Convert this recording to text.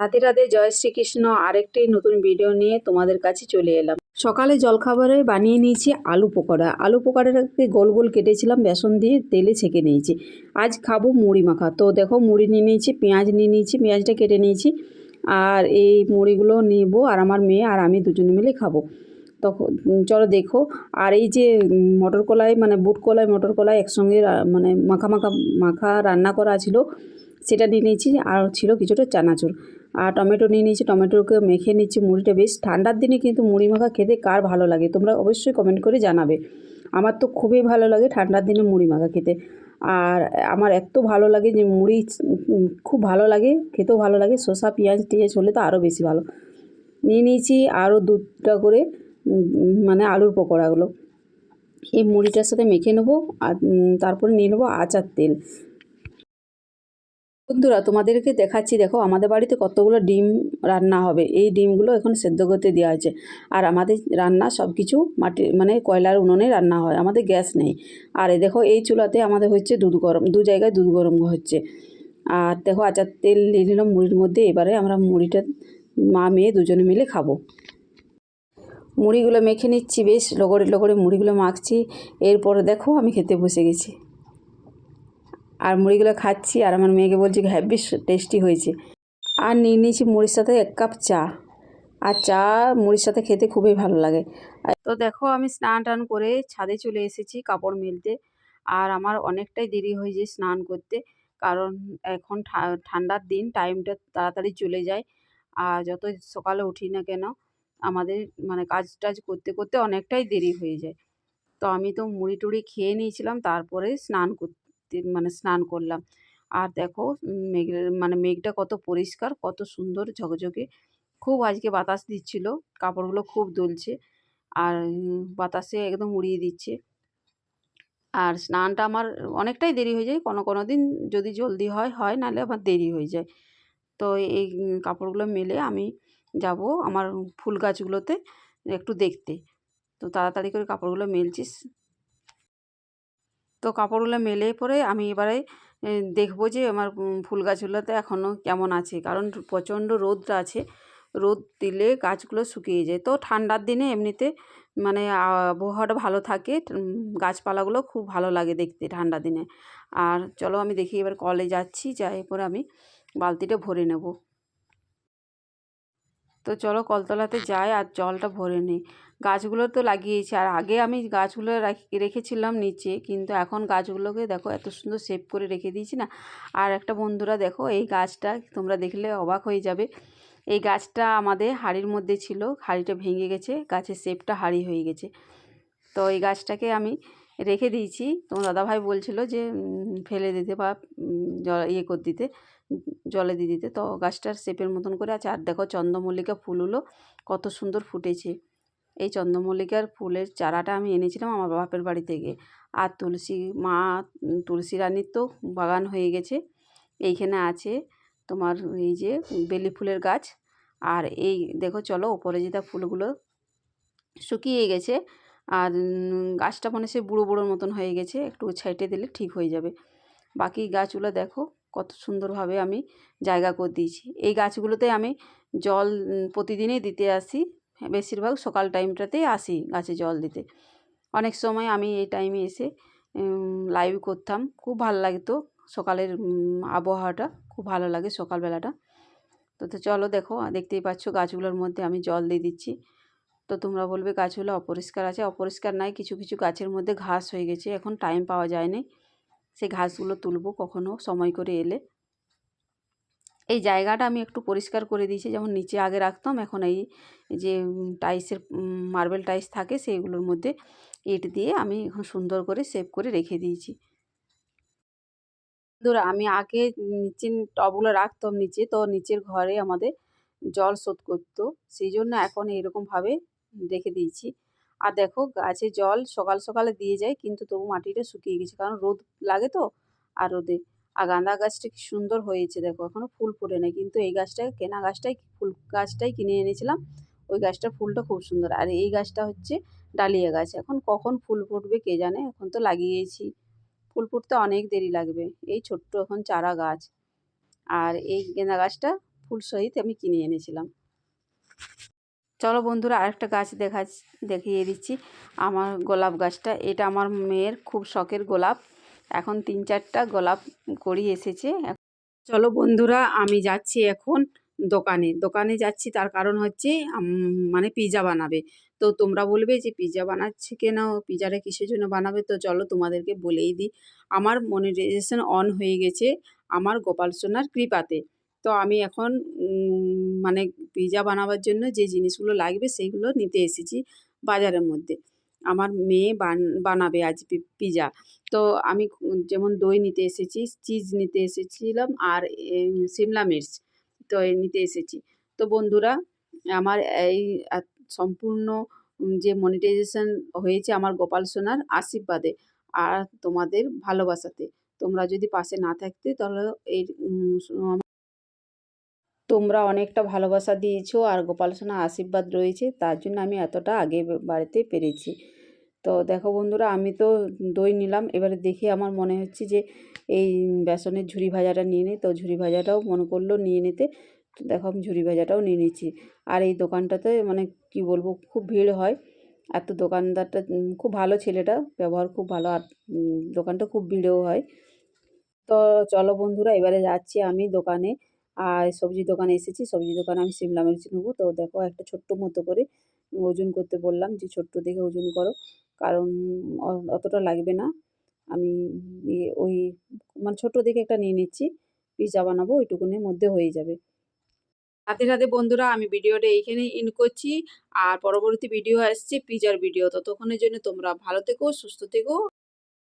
রাধে রাধে, জয় শ্রীকৃষ্ণ। আরেকটি নতুন ভিডিও নিয়ে তোমাদের কাছে চলে এলাম। সকালে জলখাবারে বানিয়ে নিয়েছি আলু পকোড়া। আলু পকোড়াটাকে গোল গোল কেটেছিলাম, বেসন দিয়ে তেলে ছেঁকে নিয়েছি। আজ খাব মুড়ি মাখা। তো দেখো, মুড়ি নিয়ে নিয়েছি, পেঁয়াজ নিয়ে নিয়েছি, পেঁয়াজটা কেটে নিয়েছি। আর এই মুড়িগুলো নেব আর আমার মেয়ে আর আমি দুজনে মিলে খাব। তখন চলো দেখো। আর এই যে মটর কলাই মানে বুট কলাই মটর কলাই একসঙ্গে মানে মাখা মাখা মাখা রান্না করা ছিল, সেটা নিয়ে নিয়েছি। আর ছিল কিছুটা চানাচুর। আর টমেটো নিয়ে নিয়েছি, টমেটোকে মেখে নিচ্ছি মুড়িটা। বেশ ঠান্ডার দিনে কিন্তু মুড়ি মাখা খেতে কার ভালো লাগে? তোমরা অবশ্যই কমেন্ট করে জানাবে। আমার তো খুবই ভালো লাগে ঠান্ডার দিনে মুড়ি মাখা খেতে। আর আমার এত ভালো লাগে যে মুড়ি খুব ভালো লাগে, খেতেও ভালো লাগে। শসা, পেঁয়াজ, টিয়াজ হলে তো আরও বেশি ভালো। নিয়ে নিয়েছি আরও দুটা করে মানে আলুর পকোড়াগুলো। এই মুড়িটার সাথে মেখে নেব আর তারপরে নিয়ে নেব আচার তেল। বন্ধুরা, তোমাদেরকে দেখাচ্ছি, দেখো আমাদের বাড়িতে কতগুলো ডিম রান্না হবে। এই ডিমগুলো এখন সেদ্ধ করতে দেওয়া হয়েছে। আর আমাদের রান্না সব কিছু মাটি মানে কয়লার উনুনে রান্না হয়, আমাদের গ্যাস নেই। আর দেখো, এই চুলাতে আমাদের হচ্ছে দুধ গরম, দু জায়গায় দুধ গরম হচ্ছে। আর দেখো, আচার তেল নিয়ে নিলাম মুড়ির মধ্যে, এবারে আমরা মুড়িটা মা মেয়ে দুজনে মিলে খাব। মুড়িগুলো মেখে নিচ্ছি, বেশ লগড়ে লগড়ে মুড়িগুলো মাখছি। এরপরে দেখো আমি খেতে বসে গেছি। আর মুড়িগুলো খাচ্ছি আর আমার মেয়েকে বলছি হ্যাভি টেস্টি হয়েছে। আর নিয়ে নিয়েছি মুড়ির সাথে এক কাপ চা। আর চা মুড়ির সাথে খেতে খুবই ভালো লাগে। তো দেখো, আমি স্নান টান করে ছাদে চলে এসেছি কাপড় মেলতে। আর আমার অনেকটাই দেরি হয়ে যায় স্নান করতে। কারণ এখন ঠান্ডার দিন, টাইমটা তাড়াতাড়ি চলে যায়। আর যত সকালে উঠি না কেন, আমাদের মানে কাজ টাজ করতে করতে অনেকটাই দেরি হয়ে যায়। তো আমি তো মুড়ি টুড়ি খেয়ে নিয়েছিলাম, তারপরে স্নান করতে মানে স্নান করলাম। আর দেখো মেঘের মানে মেঘটা কত পরিষ্কার, কত সুন্দর ঝকঝকে। খুব আজকে বাতাস দিচ্ছিল, কাপড়গুলো খুব দুলছে আর বাতাসে একদম উড়িয়ে দিচ্ছে। আর স্নানটা আমার অনেকটাই দেরি হয়ে যায়, কোনো কোনো দিন যদি জলদি হয় হয় নাহলে আমার দেরি হয়ে যায়। তো এই কাপড়গুলো মেলে আমি যাব আমার ফুল গাছগুলোতে একটু দেখতে। তো তাড়াতাড়ি করে কাপড়গুলো মেলছিস। তো কাপড়গুলো মেলে পরে আমি এবারে দেখব যে আমার ফুল গাছগুলোতে এখনও কেমন আছে। কারণ প্রচণ্ড রোদটা আছে, রোদ দিলে গাছগুলো শুকিয়ে যায়। তো ঠান্ডার দিনে এমনিতে মানে আবহাওয়াটা ভালো থাকে গাছপালাগুলো খুব ভালো লাগে দেখতে ঠান্ডা দিনে। আর চলো আমি দেখি এবার কলে যাচ্ছি, যাই পরে আমি বালতিটা ভরে নেব। তো চলো কলতলাতে যাই আর জলটা ভরে নিই। গাছগুলো তো লাগিয়েছি। আর আগে আমি গাছগুলো রাখি, রেখেছিলাম নিচে, কিন্তু এখন গাছগুলোকে দেখো এত সুন্দর শেপ করে রেখে দিয়েছি না। আর একটা বন্ধুরা দেখো, এই গাছটা তোমরা দেখলে অবাক হয়ে যাবে। এই গাছটা আমাদের হাড়ির মধ্যে ছিল, হাড়িটা ভেঙে গেছে, গাছের শেপটা হাড়ি হয়ে গেছে। তো এই গাছটাকে আমি রেখে দিয়েছি। তোমার দাদাভাই বলছিল যে ফেলে দিতে বা ইয়ে করে দিতে। জলে দিয়ে দিতে। তো গাছটার শেপের মতন করে আছে। আর দেখো চন্দ্রমল্লিকা ফুলগুলো কত সুন্দর ফুটেছে। এই চন্দ্রমল্লিকার ফুলের চারাটা আমি এনেছিলাম আমার বাপের বাড়ি থেকে। আর তুলসী, মা, তুলসী রানীর তো বাগান হয়ে গেছে। এইখানে আছে তোমার এই যে বেলি ফুলের গাছ। আর এই দেখো, চলো যেটা ফুলগুলো শুকিয়ে গেছে। আর গাছটা মানে সে বুড়ো বুড়োর মতন হয়ে গেছে। একটু ছাইটে দিলে ঠিক হয়ে যাবে। বাকি গাছগুলো দেখো কত সুন্দরভাবে আমি জায়গা করে দিয়েছি। এই গাছগুলোতে আমি জল প্রতিদিনই দিতে আসি। বেশিরভাগ সকাল টাইমটাতেই আসি গাছে জল দিতে। অনেক সময় আমি এই টাইমে এসে লাইভ করতাম। খুব ভালো লাগতো সকালের আবহাওয়াটা। খুব ভালো লাগে সকালবেলাটা। তো তো চলো দেখো, দেখতেই পাচ্ছ গাছগুলোর মধ্যে আমি জল দিয়ে দিচ্ছি। তো তোমরা বলবে গাছগুলো অপরিষ্কার আছে। অপরিষ্কার নাই কিছু কিছু গাছের মধ্যে ঘাস হয়ে গেছে। এখন টাইম পাওয়া যায়নি সেই ঘাসগুলো তুলবো কখনো, সময় করে এলে। এই জায়গাটা আমি একটু পরিষ্কার করে দিয়েছি, যেমন নিচে আগে রাখতাম, এখন এই যে টাইসের, মার্বেল টাইস থাকে সেইগুলোর মধ্যে ইট দিয়ে আমি এখন সুন্দর করে সেভ করে রেখে দিয়েছি। বন্ধুরা আমি আগে নিচে টবগুলো রাখতাম নিচে, তো নিচের ঘরে আমাদের জল শোধ করতো, সেই জন্য এখন এইরকমভাবে রেখে দিয়েছি। আর দেখো গাছে জল সকাল সকালে দিয়ে যায়, কিন্তু তবু মাটিটা শুকিয়ে গেছে। কারণ রোদ লাগে তো, আর রোদে। আর গাঁদা গাছটা কি সুন্দর হয়েছে দেখো এখনও ফুল ফোটে নাই। কিন্তু এই গাছটা, কেনা গাছটাই ফুল, গাছটাই কিনে এনেছিলাম। ওই গাছটার ফুলটা খুব সুন্দর। আর এই গাছটা হচ্ছে ডালিয়া গাছ। এখন কখন ফুল ফুটবে কে জানে? এখন তো লাগিয়েছি। ফুল ফুটতে অনেক দেরি লাগবে। এই ছোট্ট এখন চারা গাছ। আর এই গেঁদা গাছটা ফুল সহিত আমি কিনে এনেছিলাম। চলো বন্ধুরা আরেকটা গাছ দেখা দেখিয়ে দিচ্ছি। আমার গোলাপ গাছটা, এটা আমার মেয়ের খুব শখের গোলাপ। এখন তিন চারটা গোলাপ করি এসেছে। চলো বন্ধুরা, আমি যাচ্ছি এখন দোকানে। দোকানে যাচ্ছি, তার কারণ হচ্ছে মানে পিৎজা বানাবে। তো তোমরা বলবে যে পিৎজা বানাচ্ছে কেন? পিৎজাটা কিসের জন্য বানাবে? তো চলো তোমাদেরকে বলেই দিই। আমার মনিটাইজেশন অন হয়ে গেছে আমার গোপাল সোনার কৃপাতে। তো আমি এখন মানে পিৎজা বানাবার জন্য যে জিনিসগুলো লাগবে সেইগুলো নিতে এসেছি বাজারের মধ্যে। আমার মেয়ে বান, বানাবে আজ পি- পিৎজা তো আমি যেমন দই নিতে এসেছি চিজ নিতে এসেছিলাম আর সিমলা মির্চ তো নিতে এসেছি। তো বন্ধুরা, আমার এই সম্পূর্ণ যে মনিটাইজেশন হয়েছে আমার গোপাল সোনার আশীর্বাদে আর তোমাদের ভালোবাসাতে। তোমরা যদি পাশে না থাকতে তাহলে এই তোমরা অনেকটা ভালোবাসা দিয়েছ আর গোপাল সোনা আশীর্বাদ রয়েছে, তার জন্য আমি এতটা আগে বাড়িতে পেরেছি। তো দেখো বন্ধুরা, আমি তো দই নিলাম, এবারে দেখে আমার মনে হচ্ছে যে এই বেসনের ঝুরি ভাজাটা নিয়ে নিই তো ঝুরি ভাজাটাও মনে করল নিয়ে নিতে, তো দেখো আমি ঝুরি ভাজাটাও নিয়ে নিচ্ছি। আর এই দোকানটাতে মানে কি বলব, খুব ভিড় হয়। আর তো দোকানদারটা খুব ভালো ছেলেটা, ব্যবহার খুব ভালো, আর দোকানটা খুব ভিড়ও হয়। তো চলো বন্ধুরা, এবারে যাচ্ছি আমি দোকানে। আর সবজি দোকানে এসেছি সবজি দোকানে আমি সিমলা মির্চ নেব। তো দেখো একটা ছোট্ট মতো করে ওজন করতে বললাম যে ছোট্ট দেখে ওজন করো। কারণ অতটা লাগবে না। আমি ওই মানে ছোট দেখে একটা নিয়ে নিচ্ছি পিৎজা বানাবো ওইটুকুনের মধ্যে হয়ে যাবে। সাথে সাথে বন্ধুরা আমি ভিডিওটা এইখানেই ইন করছি। আর পরবর্তী ভিডিও আসছে পিজার ভিডিও। ততক্ষণের জন্য তোমরা ভালো থেকো, সুস্থ থেকো।